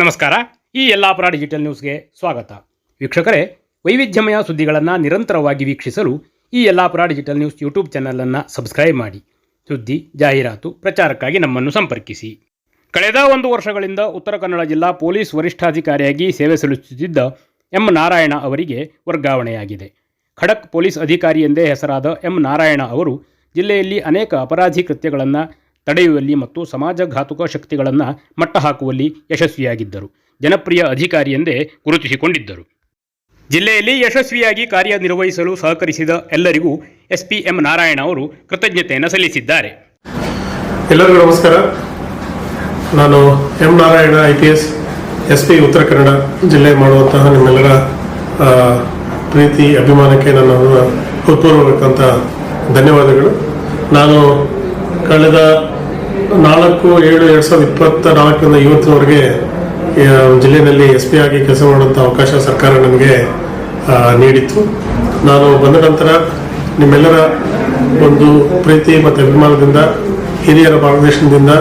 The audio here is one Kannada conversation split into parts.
ನಮಸ್ಕಾರ. ಈ ಯಲ್ಲಾಪುರ ಡಿಜಿಟಲ್ ನ್ಯೂಸ್ಗೆ ಸ್ವಾಗತ. ವೀಕ್ಷಕರೇ, ವೈವಿಧ್ಯಮಯ ಸುದ್ದಿಗಳನ್ನು ನಿರಂತರವಾಗಿ ವೀಕ್ಷಿಸಲು ಈ ಯಲ್ಲಾಪುರ ಡಿಜಿಟಲ್ ನ್ಯೂಸ್ ಯೂಟ್ಯೂಬ್ ಚಾನಲನ್ನು ಸಬ್ಸ್ಕ್ರೈಬ್ ಮಾಡಿ. ಸುದ್ದಿ, ಜಾಹೀರಾತು, ಪ್ರಚಾರಕ್ಕಾಗಿ ನಮ್ಮನ್ನು ಸಂಪರ್ಕಿಸಿ. ಕಳೆದ ಒಂದು ವರ್ಷಗಳಿಂದ ಉತ್ತರ ಕನ್ನಡ ಜಿಲ್ಲಾ ಪೊಲೀಸ್ ವರಿಷ್ಠಾಧಿಕಾರಿಯಾಗಿ ಸೇವೆ ಸಲ್ಲಿಸುತ್ತಿದ್ದ ಎಂ. ನಾರಾಯಣ ಅವರಿಗೆ ವರ್ಗಾವಣೆಯಾಗಿದೆ. ಖಡಕ್ ಪೊಲೀಸ್ ಅಧಿಕಾರಿ ಎಂದೇ ಹೆಸರಾದ ಎಂ. ನಾರಾಯಣ ಅವರು ಜಿಲ್ಲೆಯಲ್ಲಿ ಅನೇಕ ಅಪರಾಧಿ ಕೃತ್ಯಗಳನ್ನು ತಡೆಯುವಲ್ಲಿ ಮತ್ತು ಸಮಾಜಘಾತುಕ ಶಕ್ತಿಗಳನ್ನು ಮಟ್ಟ ಹಾಕುವಲ್ಲಿ ಯಶಸ್ವಿಯಾಗಿದ್ದರು. ಜನಪ್ರಿಯ ಅಧಿಕಾರಿ ಎಂದೇ ಗುರುತಿಸಿಕೊಂಡಿದ್ದರು. ಜಿಲ್ಲೆಯಲ್ಲಿ ಯಶಸ್ವಿಯಾಗಿ ಕಾರ್ಯನಿರ್ವಹಿಸಲು ಸಹಕರಿಸಿದ ಎಲ್ಲರಿಗೂ ಎಸ್ ಪಿ ಎಂ ನಾರಾಯಣ ಅವರು ಕೃತಜ್ಞತೆಯನ್ನು ಸಲ್ಲಿಸಿದ್ದಾರೆ. ಎಲ್ಲರಿಗೂ ನಮಸ್ಕಾರ. ನಾನು M Narayana, I P S S P Uttara Kannada ಜಿಲ್ಲೆ ಮಾಡುವಂತಹ ನಿಮ್ಮೆಲ್ಲರ ಪ್ರೀತಿ, ಅಭಿಮಾನಕ್ಕೆ ನನ್ನ ಹೃತ್ಪೂರ್ವಕಂತ ಧನ್ಯವಾದಗಳು. ನಾನು ಕಳೆದ ನಾಲ್ಕು ಏಳು ಎರಡು ಸಾವಿರದ ಇಪ್ಪತ್ತ ನಾಲ್ಕರಿಂದ ಇವತ್ತಿನವರೆಗೆ ಜಿಲ್ಲೆಯಲ್ಲಿ ಎಸ್ ಪಿ ಆಗಿ ಕೆಲಸ ಮಾಡುವಂಥ ಅವಕಾಶ ಸರ್ಕಾರ ನನಗೆ ಆ, ನೀಡಿತ್ತು. ನಾನು ಬಂದ ನಂತರ ನಿಮ್ಮೆಲ್ಲರ ಒಂದು ಪ್ರೀತಿ ಮತ್ತು ಅಭಿಮಾನದಿಂದ ಹಿರಿಯರ ಮಾರ್ಗದರ್ಶನದಿಂದ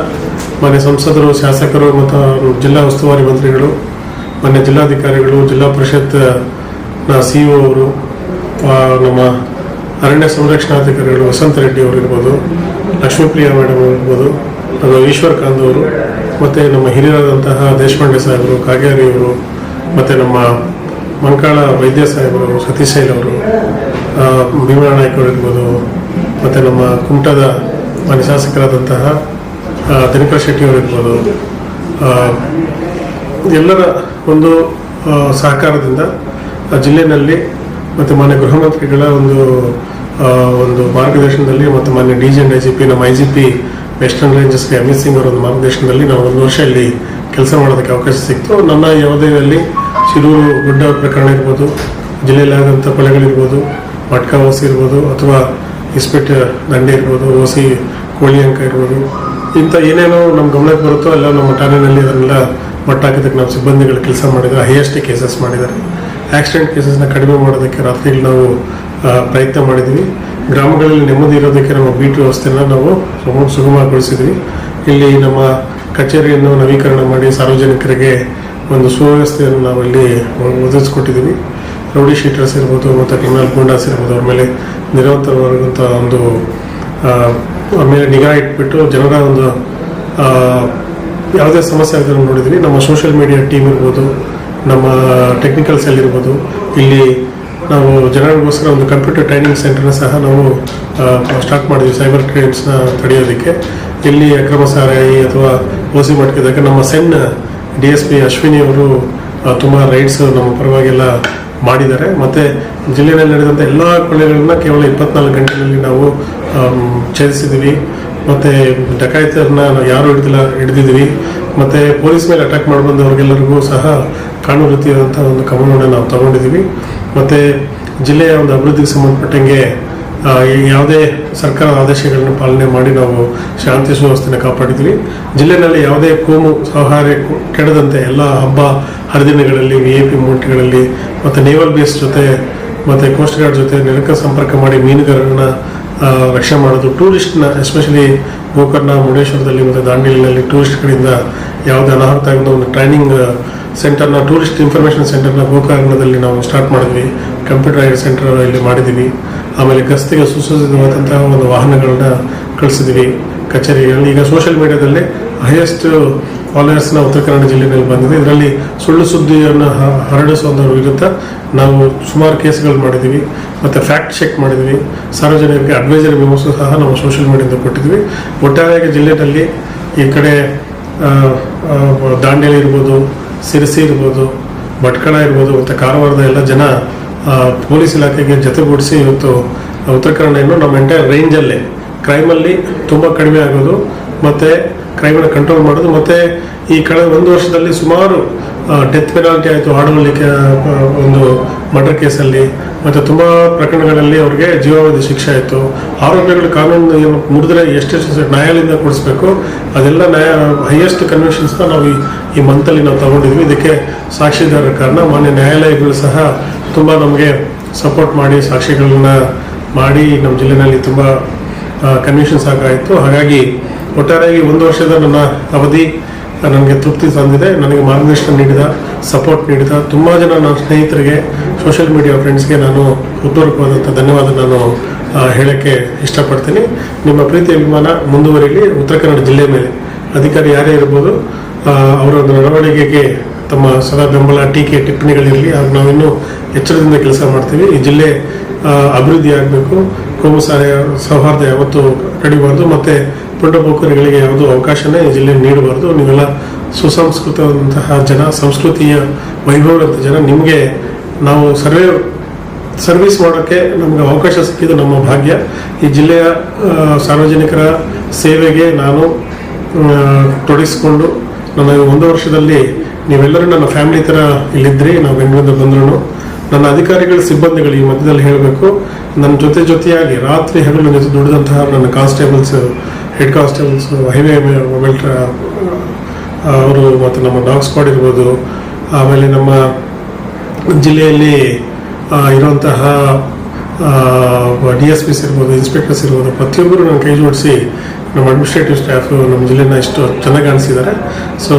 ಮನೆ ಸಂಸದರು ಶಾಸಕರು ಮತ್ತು ಜಿಲ್ಲಾ ಉಸ್ತುವಾರಿ ಮಂತ್ರಿಗಳು ಮನೆ ಜಿಲ್ಲಾಧಿಕಾರಿಗಳು ಜಿಲ್ಲಾ ಪರಿಷತ್ನ ಸಿ ಅವರು ನಮ್ಮ ಅರಣ್ಯ ಸಂರಕ್ಷಣಾಧಿಕಾರಿಗಳು ವಸಂತ ರೆಡ್ಡಿ ಅವರು ಇರ್ಬೋದು ಲಕ್ಷ್ಮೀಪ್ರಿಯಾ ಮೇಡಮ್ ಇರ್ಬೋದು ಅದು ಈಶ್ವರ್ ಖಾಂದ್ ಅವರು, ಮತ್ತು ನಮ್ಮ ಹಿರಿಯರಾದಂತಹ ದೇಶಪಾಂಡೆ ಸಾಹೇಬರು, ಕಾಗೇರಿ ಅವರು, ಮತ್ತು ನಮ್ಮ ಮಂಕಾಳ ವೈದ್ಯ ಸಾಹೇಬರು, ಸತೀಶ್ ಅವರು ಭೀಮಾ ಇರ್ಬೋದು, ಮತ್ತು ನಮ್ಮ ಕುಮಟದ ಮಾನ್ಯ ಶಾಸಕರಾದಂತಹ ದಿನಕರ್ ಶೆಟ್ಟಿ ಅವರು ಇರ್ಬೋದು ಎಲ್ಲರ ಒಂದು ಸಹಕಾರದಿಂದ ಜಿಲ್ಲೆಯಲ್ಲಿ ಮತ್ತು ಮಾನ್ಯ ಗೃಹ ಮಂತ್ರಿಗಳ ಒಂದು ಒಂದು ಮಾರ್ಗದರ್ಶನದಲ್ಲಿ ಮತ್ತು ಮಾನ್ಯ D G I G P, ನಮ್ಮ ಐ ಜಿ ಪಿ ವೆಸ್ಟರ್ನ್ ರೇಂಜಸ್ಗೆ ಅಮಿತ್ ಸಿಂಗ್ ಅವರ ಒಂದು ಮಾರ್ಗದರ್ಶನದಲ್ಲಿ ನಾವು ಒಂದು ವರ್ಷ ಇಲ್ಲಿ ಕೆಲಸ ಮಾಡೋದಕ್ಕೆ ಅವಕಾಶ ಸಿಕ್ತು. ನನ್ನ ಯಾವುದೇದಲ್ಲಿ ಶಿರೂರು ಗುಡ್ಡ ಪ್ರಕರಣ ಇರ್ಬೋದು, ಜಿಲ್ಲೆಯಲ್ಲಿ ಆದಂಥ ಕೊಲೆಗಳಿರ್ಬೋದು ಮಟ್ಕಾ ಓಸಿ ಇರ್ಬೋದು, ಅಥವಾ ಇಸ್ಪೆಟ್ ದಂಡೆ ಇರ್ಬೋದು, ಓಸಿ ಕೋಳಿ ಅಂಕ ಇರ್ಬೋದು, ಇಂಥ ಏನೇನೋ ನಮ್ಮ ಗಮನಕ್ಕೆ ಬರುತ್ತೋ ಎಲ್ಲ ನಮ್ಮ ಠಾಣೆಯಲ್ಲಿ ಅದನ್ನೆಲ್ಲ ಮಟ್ಟ ಹಾಕೋದಕ್ಕೆ ನಮ್ಮ ಸಿಬ್ಬಂದಿಗಳು ಕೆಲಸ ಮಾಡಿದ್ದಾರೆ, ಹೈಯೆಸ್ಟ್ ಕೇಸಸ್ ಮಾಡಿದ್ದಾರೆ. ಆಕ್ಸಿಡೆಂಟ್ ಕೇಸಸ್ನ ಕಡಿಮೆ ಮಾಡೋದಕ್ಕೆ ರಾತ್ರಿಗಳು ನಾವು ಪ್ರಯತ್ನ ಮಾಡಿದ್ವಿ. ಗ್ರಾಮಗಳಲ್ಲಿ ನೆಮ್ಮದಿ ಇರೋದಕ್ಕೆ ನಮ್ಮ ಬೀಟ್ ವ್ಯವಸ್ಥೆನ ನಾವು ಸುಗಮಗೊಳಿಸಿದ್ವಿ. ಇಲ್ಲಿ ನಮ್ಮ ಕಚೇರಿಯನ್ನು ನವೀಕರಣ ಮಾಡಿ ಸಾರ್ವಜನಿಕರಿಗೆ ಒಂದು ಸುವ್ಯವಸ್ಥೆಯನ್ನು ನಾವಲ್ಲಿ ಒದಗಿಸ್ಕೊಟ್ಟಿದ್ದೀವಿ. ರೌಡಿ ಶೀಟರ್ಸ್ ಇರ್ಬೋದು ಮತ್ತು ಕ್ರಿಮಿನಲ್ ಗೂಂಡಾಸ್ ಇರ್ಬೋದು, ಅವ್ರ ಮೇಲೆ ನಿರಂತರವಾದಂಥ ಒಂದು ಮೇಲೆ ನಿಗಾ ಇಟ್ಬಿಟ್ಟು ಜನರ ಒಂದು ಯಾವುದೇ ಸಮಸ್ಯೆ ಆಗದಂಗೆ ನೋಡಿದ್ವಿ ನಮ್ಮ ಸೋಷಿಯಲ್ ಮೀಡಿಯಾ ಟೀಮ್ ಇರ್ಬೋದು, ನಮ್ಮ ಟೆಕ್ನಿಕಲ್ ಸೆಲ್ ಇರ್ಬೋದು. ಇಲ್ಲಿ ನಾವು ಜನರಿಗೋಸ್ಕರ ಒಂದು ಕಂಪ್ಯೂಟರ್ ಟ್ರೈನಿಂಗ್ ಸೆಂಟರ್ನ ಸಹ ನಾವು ಸ್ಟಾರ್ಟ್ ಮಾಡಿದ್ವಿ ಸೈಬರ್ ಕ್ರೈಮ್ಸ್ನ ತಡೆಯೋದಕ್ಕೆ. ಇಲ್ಲಿ ಅಕ್ರಮ ಸಾರಾಯಿ ಅಥವಾ ಓಸಿ ಮಾಡ್ತಿದ್ದಾಗ ನಮ್ಮ CEN, D S P Ashwini ಅವರು ತುಂಬ ರೈಡ್ಸ್ ನಮ್ಮ ಪರವಾಗೆಲ್ಲ ಮಾಡಿದ್ದಾರೆ. ಮತ್ತು ಜಿಲ್ಲೆಯಲ್ಲಿ ನಡೆದಂಥ ಎಲ್ಲ ಕೊಲೆಗಳನ್ನ ಕೇವಲ ಇಪ್ಪತ್ನಾಲ್ಕು ಗಂಟೆಯಲ್ಲಿ ನಾವು ಛೇದಿಸಿದ್ದೀವಿ. ಮತ್ತು ಡಕಾಯಿತರನ್ನ ಯಾರು ಹಿಡಿದಿಲ್ಲ ಹಿಡಿದಿದ್ವಿ ಮತ್ತು ಪೊಲೀಸ್ ಮೇಲೆ ಅಟ್ಯಾಕ್ ಮಾಡಿ ಬಂದವ್ರಿಗೆಲ್ಲರಿಗೂ ಸಹ ಕಾನೂನು ರೀತಿಯಾದಂಥ ಒಂದು ಕ್ರಮವನ್ನು ನಾವು ತಗೊಂಡಿದ್ದೀವಿ. ಮತ್ತು ಜಿಲ್ಲೆಯ ಒಂದು ಅಭಿವೃದ್ಧಿಗೆ ಸಂಬಂಧಪಟ್ಟಂಗೆ ಯಾವುದೇ ಸರ್ಕಾರದ ಆದೇಶಗಳನ್ನು ಪಾಲನೆ ಮಾಡಿ ನಾವು ಶಾಂತಿ ಸುವ್ಯವಸ್ಥೆನ ಕಾಪಾಡಿದ್ವಿ ಜಿಲ್ಲೆಯಲ್ಲಿ ಯಾವುದೇ ಕೋಮು ಸೌಹಾರ್ಯ ಕೆಡದಂತೆ ಎಲ್ಲ ಹಬ್ಬ, ಹರಿದಿನಗಳಲ್ಲಿ ವಿ ಎ ಪಿ ಮೂಮೆಂಟ್ಗಳಲ್ಲಿ ಮತ್ತು ನೇವಲ್ ಬೇಸ್ ಜೊತೆ, ಮತ್ತು ಕೋಸ್ಟ್ ಗಾರ್ಡ್ ಜೊತೆ ನಿರಂತರ ಸಂಪರ್ಕ ಮಾಡಿ ಮೀನುಗಾರರನ್ನ ರಕ್ಷಣೆ ಮಾಡೋದು. ಟೂರಿಸ್ಟ್ನ ಎಸ್ಪೆಷಲಿ ಗೋಕರ್ಣ, ಮುರುಡೇಶ್ವರದಲ್ಲಿ ಮತ್ತು ದಾಂಡೇಲಿನಲ್ಲಿ ಟೂರಿಸ್ಟ್ಗಳಿಂದ ಯಾವುದೇ ಅನಾಹುತ ಆಗಿದ್ದು ಒಂದು ಟ್ರೈನಿಂಗ್ ಸೆಂಟರ್ನ ಟೂರಿಸ್ಟ್ ಇನ್ಫಾರ್ಮೇಷನ್ ಸೆಂಟರ್ನ ಗೋಕರ್ಣದಲ್ಲಿ ನಾವು ಸ್ಟಾರ್ಟ್ ಮಾಡಿದ್ವಿ. ಕಂಪ್ಯೂಟರ್ ಸೆಂಟರ್ ಇಲ್ಲಿ ಮಾಡಿದ್ದೀವಿ. ಆಮೇಲೆ ಗಸ್ತಿಗೆ ಸುಸಜ್ಜಿತವಾದಂತಹ ಒಂದು ವಾಹನಗಳನ್ನ ಕಳಿಸಿದ್ವಿ ಕಚೇರಿಗಳಲ್ಲಿ ಈಗ ಸೋಷಿಯಲ್ ಮೀಡಿಯಾದಲ್ಲಿ ಹೈಯೆಸ್ಟ್ ಫಾಲೋಯರ್ಸ್ನ ಉತ್ತರ ಕನ್ನಡ ಜಿಲ್ಲೆಯಲ್ಲಿ ಬಂದಿದೆ. ಇದರಲ್ಲಿ ಸುಳ್ಳು ಸುದ್ದಿಯನ್ನು ಹ- ಹರಡಿಸುವುದರ ವಿರುದ್ಧ ನಾವು ಸುಮಾರು ಕೇಸ್ಗಳು ಮಾಡಿದ್ದೀವಿ. ಮತ್ತು ಫ್ಯಾಕ್ಟ್ ಚೆಕ್ ಮಾಡಿದ್ವಿ ಸಾರ್ವಜನಿಕರಿಗೆ ಅಡ್ವೈಸರಿ ವ್ಯವಸ್ಥೆ ಸಹ ನಾವು ಸೋಷಿಯಲ್ ಮೀಡಿಯಾದಿಂದ ಕೊಟ್ಟಿದ್ವಿ ಒಟ್ಟಾರೆಯಾಗಿ ಜಿಲ್ಲೆಯಲ್ಲಿ ಈ ಕಡೆ ದಾಂಡೇಲಿ ಇರ್ಬೋದು, ಸಿರಸಿ ಇರ್ಬೋದು, ಭಟ್ಕಳ ಇರ್ಬೋದು, ಮತ್ತು ಕಾರವಾರದ ಎಲ್ಲ ಜನ ಪೊಲೀಸ್ ಇಲಾಖೆಗೆ ಜೊತೆಗೂಡಿಸಿ ಇವತ್ತು ಉತ್ತರ ಕನ್ನಡ ನಮ್ಮ ಎಂಟೈರ್ ರೇಂಜಲ್ಲೇ ಕ್ರೈಮಲ್ಲಿ ತುಂಬ ಕಡಿಮೆ ಆಗೋದು. ಮತ್ತು ಕ್ರೈಮನ್ನು ಕಂಟ್ರೋಲ್ ಮಾಡೋದು. ಮತ್ತು ಈ ಕಳೆದ ಒಂದು ವರ್ಷದಲ್ಲಿ ಸುಮಾರು ಡೆತ್ ಪೆನಾಲ್ಟಿ ಆಯಿತು ಹಾಡುವಲ್ಲಿ ಒಂದು ಮರ್ಡರ್ ಕೇಸಲ್ಲಿ ಮತ್ತು ತುಂಬ ಪ್ರಕರಣಗಳಲ್ಲಿ ಅವ್ರಿಗೆ ಜೀವಾವಧಿ ಶಿಕ್ಷೆ ಆಯಿತು. ಆರೋಪಿಗಳು ಕಾನೂನು ಮುಡಿದ್ರೆ ಎಷ್ಟೆಷ್ಟು ನ್ಯಾಯಾಲಯದಿಂದ ಕೊಡಿಸ್ಬೇಕು? ಅದೆಲ್ಲ ನ್ಯಾಯ ಹೈಯೆಸ್ಟ್ ಕನ್ವೆನ್ಷನ್ಸ್ನ ನಾವು ಈ ಈ ಮಂತಲ್ಲಿ ನಾವು ತಗೊಂಡಿದ್ವಿ. ಇದಕ್ಕೆ ಸಾಕ್ಷಿದಾರರ ಕಾರಣ ಮಾನ್ಯ ನ್ಯಾಯಾಲಯಗಳು ಸಹ ತುಂಬ ನಮಗೆ ಸಪೋರ್ಟ್ ಮಾಡಿ, ಸಾಕ್ಷಿಗಳನ್ನ ಮಾಡಿ ನಮ್ಮ ಜಿಲ್ಲೆಯಲ್ಲಿ ತುಂಬ ಕನ್ವೆನ್ಷನ್ಸ್ ಆಗಾಯಿತು ಹಾಗಾಗಿ ಒಟ್ಟಾರೆಯಾಗಿ ಒಂದು ವರ್ಷದ ನನ್ನ ಅವಧಿ, ನನಗೆ ತೃಪ್ತಿ ತಂದಿದೆ. ನನಗೆ ಮಾರ್ಗದರ್ಶನ ನೀಡಿದ ಸಪೋರ್ಟ್ ನೀಡಿದ ತುಂಬ ಜನ ನನ್ನ ಸ್ನೇಹಿತರಿಗೆ ಸೋಷಿಯಲ್ ಮೀಡಿಯಾ ಫ್ರೆಂಡ್ಸ್ಗೆ ನಾನು ಹೃತ್ಪೂರ್ವಕವಾದಂಥ ಧನ್ಯವಾದ ನಾನು ಹೇಳೋಕ್ಕೆ ಇಷ್ಟಪಡ್ತೀನಿ. ನಿಮ್ಮ ಪ್ರೀತಿ ಅಭಿಮಾನ ಮುಂದುವರಿಲಿ. ಉತ್ತರ ಕನ್ನಡ ಜಿಲ್ಲೆ ಮೇಲೆ ಅಧಿಕಾರಿ ಯಾರೇ ಇರ್ಬೋದು ಅವರ ಒಂದು ನಡವಳಿಕೆಗೆ ತಮ್ಮ ಸದಾ ಬೆಂಬಲ, ಟೀಕೆ, ಟಿಪ್ಪಣಿಗಳಿರಲಿ. ನಾವು ನಾವಿನ್ನೂ ಎಚ್ಚರದಿಂದ ಕೆಲಸ ಮಾಡ್ತೀವಿ. ಈ ಜಿಲ್ಲೆ ಅಭಿವೃದ್ಧಿ ಆಗಬೇಕು. ಕೋಮು ಸಹಾಯ ಸೌಹಾರ್ದ ಯಾವತ್ತೂ ಕಡಿಬಾರ್ದು. ಮತ್ತು ಪುಟ್ಟ ಪೋಖರಿಗಳಿಗೆ ಯಾವುದೂ ಅವಕಾಶನೇ ಈ ಜಿಲ್ಲೆ ನೀಡಬಾರ್ದು. ನೀವೆಲ್ಲ ಸುಸಂಸ್ಕೃತವಂತಹ ಜನ, ಸಂಸ್ಕೃತಿಯ ವೈಭವದಂಥ ಜನ, ನಿಮಗೆ ನಾವು ಸರ್ವೇ, ಸರ್ವಿಸ್ ಮಾಡೋಕ್ಕೆ ನಮಗೆ ಅವಕಾಶ ಸಿಕ್ಕಿದ್ದು ನಮ್ಮ ಭಾಗ್ಯ. ಈ ಜಿಲ್ಲೆಯ ಸಾರ್ವಜನಿಕರ ಸೇವೆಗೆ ನಾನು ತೊಡಿಸಿಕೊಂಡು ನನ್ನ ಒಂದು ವರ್ಷದಲ್ಲಿ ನೀವೆಲ್ಲರೂ ನನ್ನ ಫ್ಯಾಮಿಲಿ ಥರ ಇಲ್ಲಿದ್ದಿರಿ. ನಾವು ಬೆಂಗಳೂರಿಂದ ಬಂದ್ರು ನನ್ನ ಅಧಿಕಾರಿಗಳ, ಸಿಬ್ಬಂದಿಗಳು ಈ ಮಧ್ಯದಲ್ಲಿ ಹೇಳಬೇಕು, ನನ್ನ ಜೊತೆ ಜೊತೆಯಾಗಿ ರಾತ್ರಿ ಹಗಲು ದುಡಿದಂತಹ ನನ್ನ constables head constables highway mobile ಅವರು ಮತ್ತು ನಮ್ಮ ಡಾಗ್ ಸ್ಕ್ವಾಡ್ ಇರ್ಬೋದು. ಆಮೇಲೆ ನಮ್ಮ ಜಿಲ್ಲೆಯಲ್ಲಿ ಇರುವಂತಹ ಡಿ ಎಸ್ ಪಿಸ್ ಇರ್ಬೋದು ಇನ್ಸ್ಪೆಕ್ಟರ್ಸ್ ಇರ್ಬೋದು, ಪ್ರತಿಯೊಬ್ಬರು ನಾನು ಕೈ ಜೋಡಿಸಿ ನಮ್ಮ ಅಡ್ಮಿನಿಸ್ಟ್ರೇಟಿವ್ ಸ್ಟಾಫ್ ನಮ್ಮ ಜಿಲ್ಲೆನ ಇಷ್ಟು ಚೆನ್ನಾಗಿ ಕಾಣಿಸಿದ್ದಾರೆ. ಸೊ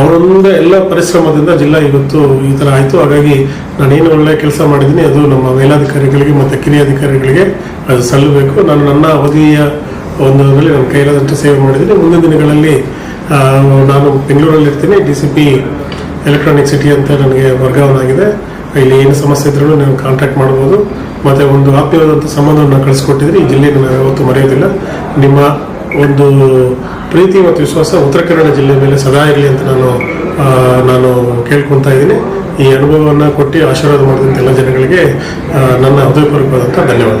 ಅವರೊಂದು ಎಲ್ಲ ಪರಿಶ್ರಮದಿಂದ ಜಿಲ್ಲಾ ಇವತ್ತು ಈ ಥರ ಆಯಿತು. ಹಾಗಾಗಿ ನಾನೇನು ಒಳ್ಳೆ ಕೆಲಸ ಮಾಡಿದ್ದೀನಿ, ಅದು ನಮ್ಮ ಮೇಲಾಧಿಕಾರಿಗಳಿಗೆ ಮತ್ತು ಕಿರಿಯ ಅಧಿಕಾರಿಗಳಿಗೆ ಅದು ಸಲ್ಲಬೇಕು. ನಾನು ನನ್ನ ಅವಧಿಯ ಒಂದರಲ್ಲಿ ನಮ್ಮ ಕೈಲಾದಷ್ಟು ಸೇವೆ ಮಾಡಿದ್ದೀನಿ ಮುಂದಿನ ದಿನಗಳಲ್ಲಿ ನಾನು ಬೆಂಗಳೂರಲ್ಲಿ ಇರ್ತೀನಿ D C P electronic city ಅಂತ ನನಗೆ ವರ್ಗಾವಣೆ ಆಗಿದೆ ಇಲ್ಲಿ ಏನು ಸಮಸ್ಯೆ ಇದ್ರೂ ನೀವು ಕಾಂಟ್ಯಾಕ್ಟ್ ಮಾಡ್ಬೋದು ಮತ್ತು ಒಂದು ಆಪ್ಯವಾದಂಥ ಸಂಬಂಧವನ್ನು ಕಳಿಸ್ಕೊಟ್ಟಿದ್ರೆ. ಈ ಜಿಲ್ಲೆಯನ್ನು ನಾವು ಯಾವತ್ತೂ ಮರೆಯೋದಿಲ್ಲ. ನಿಮ್ಮ ಒಂದು ಪ್ರೀತಿ ಮತ್ತು ವಿಶ್ವಾಸ ಉತ್ತರ ಕನ್ನಡ ಜಿಲ್ಲೆ ಮೇಲೆ ಸದಾ ಇರಲಿ ಅಂತ ನಾನು ನಾನು ಕೇಳ್ಕೊತಾ ಇದ್ದೀನಿ. ಈ ಅನುಭವವನ್ನು ಕೊಟ್ಟು ಆಶೀರ್ವಾದ ಮಾಡಿದಂಥ ಎಲ್ಲ ಜನಗಳಿಗೆ ನನ್ನ ಹೃದಯಪೂರ್ವಕವಾದಂಥ ಧನ್ಯವಾದ.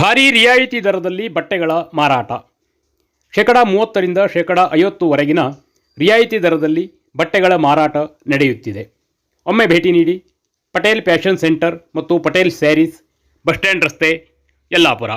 ಭಾರೀ ರಿಯಾಯಿತಿ ದರದಲ್ಲಿ ಬಟ್ಟೆಗಳ ಮಾರಾಟ. ಶೇಕಡ ಮೂವತ್ತರಿಂದ ಶೇಕಡ ಐವತ್ತುವರೆಗಿನ ರಿಯಾಯಿತಿ ದರದಲ್ಲಿ ಬಟ್ಟೆಗಳ ಮಾರಾಟ ನಡೆಯುತ್ತಿದೆ. ಒಮ್ಮೆ ಭೇಟಿ ನೀಡಿ ಪಟೇಲ್ ಫ್ಯಾಷನ್ ಸೆಂಟರ್ ಮತ್ತು ಪಟೇಲ್ ಸ್ಯಾರೀಸ್, ಬಸ್ ಸ್ಟ್ಯಾಂಡ್ ರಸ್ತೆ, ಯಲ್ಲಾಪುರ.